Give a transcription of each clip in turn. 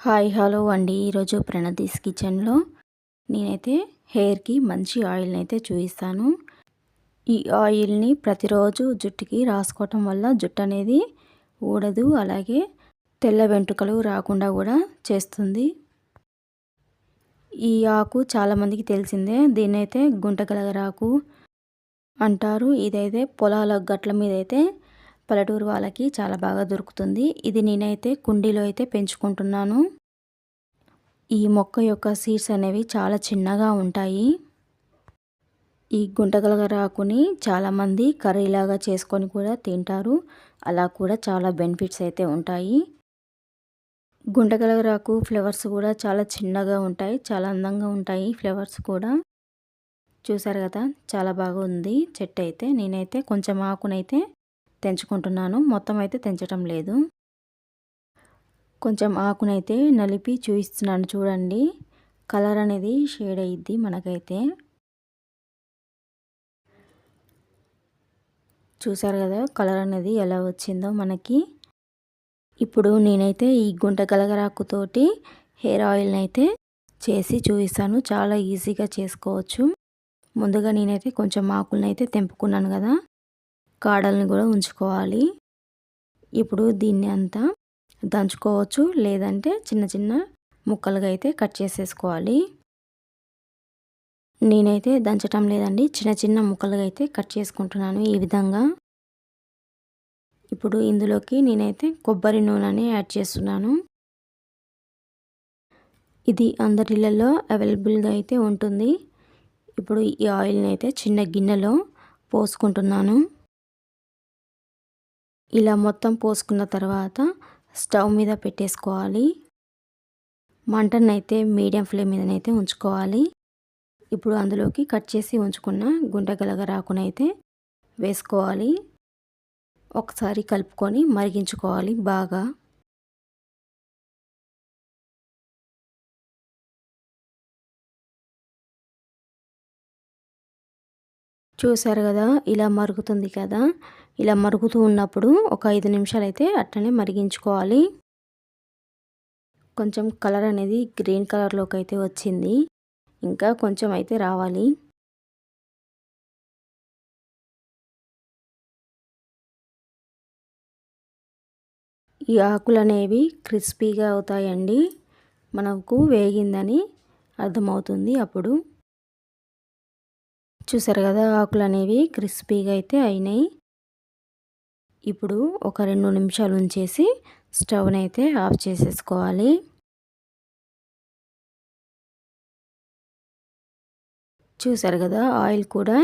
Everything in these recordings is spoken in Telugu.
హాయ్ హలో అండి. ఈరోజు ప్రణదీస్ కిచెన్లో నేనైతే హెయిర్కి మంచి ఆయిల్ని అయితే చూపిస్తాను. ఈ ఆయిల్ని ప్రతిరోజు జుట్టుకి రాసుకోవటం వల్ల జుట్టు అనేది ఊడదు అలాగే తెల్ల వెంట్రుకలు రాకుండా కూడా చేస్తుంది. ఈ ఆకు చాలామందికి తెలిసిందే దీన్నైతే గుంటగలగరాకు అంటారు. ఇదైతే పొలాల గట్ల మీద అయితే పల్లెటూరు వాళ్ళకి చాలా బాగా దొరుకుతుంది. ఇది నేనైతే కుండీలో అయితే పెంచుకుంటున్నాను. ఈ మొక్క యొక్క సీడ్స్ అనేవి చాలా చిన్నగా ఉంటాయి. ఈ గుంటగలగరాకుని చాలామంది కర్రీలాగా చేసుకొని కూడా తింటారు. అలా కూడా చాలా బెనిఫిట్స్ అయితే ఉంటాయి. గుంటగలగరాకు ఫ్లవర్స్ కూడా చాలా చిన్నగా ఉంటాయి. చాలా అందంగా ఉంటాయి ఫ్లవర్స్ కూడా. చూసారు కదా చాలా బాగా ఉంది చెట్టు అయితే నేనైతే కొంచెం ఆకునైతే తెంచుకుంటున్నాను. మొత్తం అయితే తెంచటం లేదు. కొంచెం ఆకునైతే నలిపి చూపిస్తున్నాను చూడండి. కలర్ అనేది షేడ్ అయ్యిద్ది మనకైతే. చూసారు కదా కలర్ అనేది ఎలా వచ్చిందో మనకి. ఇప్పుడు నేనైతే ఈ గుంట కలగరాకుతోటి హెయిర్ ఆయిల్ని అయితే చేసి చూపిస్తాను చాలా ఈజీగా చేసుకోవచ్చు. ముందుగా నేనైతే కొంచెం ఆకులను అయితే తెంపుకున్నాను కదా. కాడల్ని కూడా ఉంచుకోవాలి. ఇప్పుడు దీన్ని అంతా దంచుకోవచ్చు. లేదంటే చిన్న చిన్న ముక్కలుగా అయితే కట్ చేసేసుకోవాలి. నేనైతే దంచటం లేదండి. చిన్న చిన్న ముక్కలుగా అయితే కట్ చేసుకుంటున్నాను ఈ విధంగా. ఇప్పుడు ఇందులోకి నేనైతే కొబ్బరి నూనెని యాడ్ చేస్తున్నాను. ఇది అందరిళ్ళల్లో అవైలబుల్గా అయితే ఉంటుంది. ఇప్పుడు ఈ ఆయిల్ని అయితే చిన్న గిన్నెలో పోసుకుంటున్నాను. ఇలా మొత్తం పోసుకున్న తర్వాత స్టవ్ మీద పెట్టేసుకోవాలి. మంటనైతే అయితే మీడియం ఫ్లేమ్ మీదనైతే ఉంచుకోవాలి. ఇప్పుడు అందులోకి కట్ చేసి ఉంచుకున్న గుంటగలగ రాకునైతే వేసుకోవాలి. ఒకసారి కలుపుకొని మరిగించుకోవాలి బాగా. చూసారు కదా ఇలా మరుగుతుంది కదా? ఇలా మరుగుతూ ఉన్నప్పుడు ఒక ఐదు నిమిషాలు అయితే అట్లనే మరిగించుకోవాలి. కొంచెం కలర్ అనేది గ్రీన్ కలర్లోకి అయితే వచ్చింది. ఇంకా కొంచెం అయితే రావాలి. ఈ ఆకులు అనేవి క్రిస్పీగా అవుతాయండి. మనకు వేగిందని అర్థమవుతుంది అప్పుడు. చూసారు కదా ఆకులు అనేవి క్రిస్పీగా అయితే అయినాయి. ఇప్పుడు ఒక రెండు నిమిషాలు ఉంచేసి స్టవ్ని అయితే ఆఫ్ చేసేసుకోవాలి. చూసారు కదా ఆయిల్ కూడా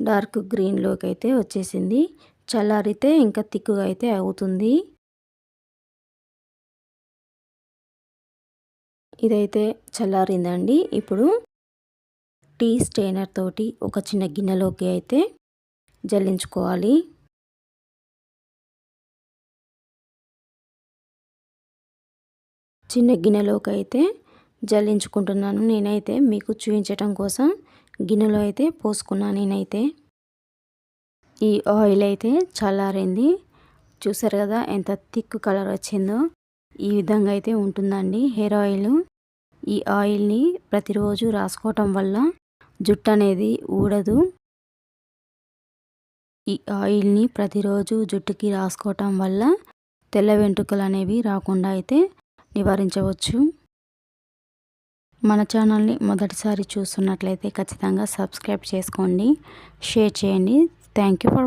డార్క్ గ్రీన్లోకి అయితే వచ్చేసింది. చల్లారితే ఇంకా తిక్కుగా అయితే అవుతుంది. ఇదైతే చల్లారిందండి. ఇప్పుడు టీ స్టెయినర్ తోటి ఒక చిన్న గిన్నెలోకి అయితే జల్లించుకోవాలి. చిన్న గిన్నెలోకి అయితే జల్లించుకుంటున్నాను. నేనైతే మీకు చూపించటం కోసం గిన్నెలో అయితే పోసుకున్నాను నేనైతే. ఈ ఆయిల్ అయితే చల్లారింది. చూసారు కదా ఎంత థిక్ కలర్ వచ్చిందో. ఈ విధంగా అయితే ఉంటుందండి హెయిర్ ఆయిల్. ఈ ఆయిల్ని ప్రతిరోజు రాసుకోవటం వల్ల జుట్టు అనేది ఊడదు. ఈ ఆయిల్ని ప్రతిరోజు జుట్టుకి రాసుకోవటం వల్ల తెల్ల వెంట్రుకలు అనేవి రాకుండా అయితే నివారించవచ్చు. మన ఛానల్ని మొదటిసారి చూస్తున్నట్లయితే ఖచ్చితంగా సబ్స్క్రైబ్ చేసుకోండి షేర్ చేయండి. Thank you for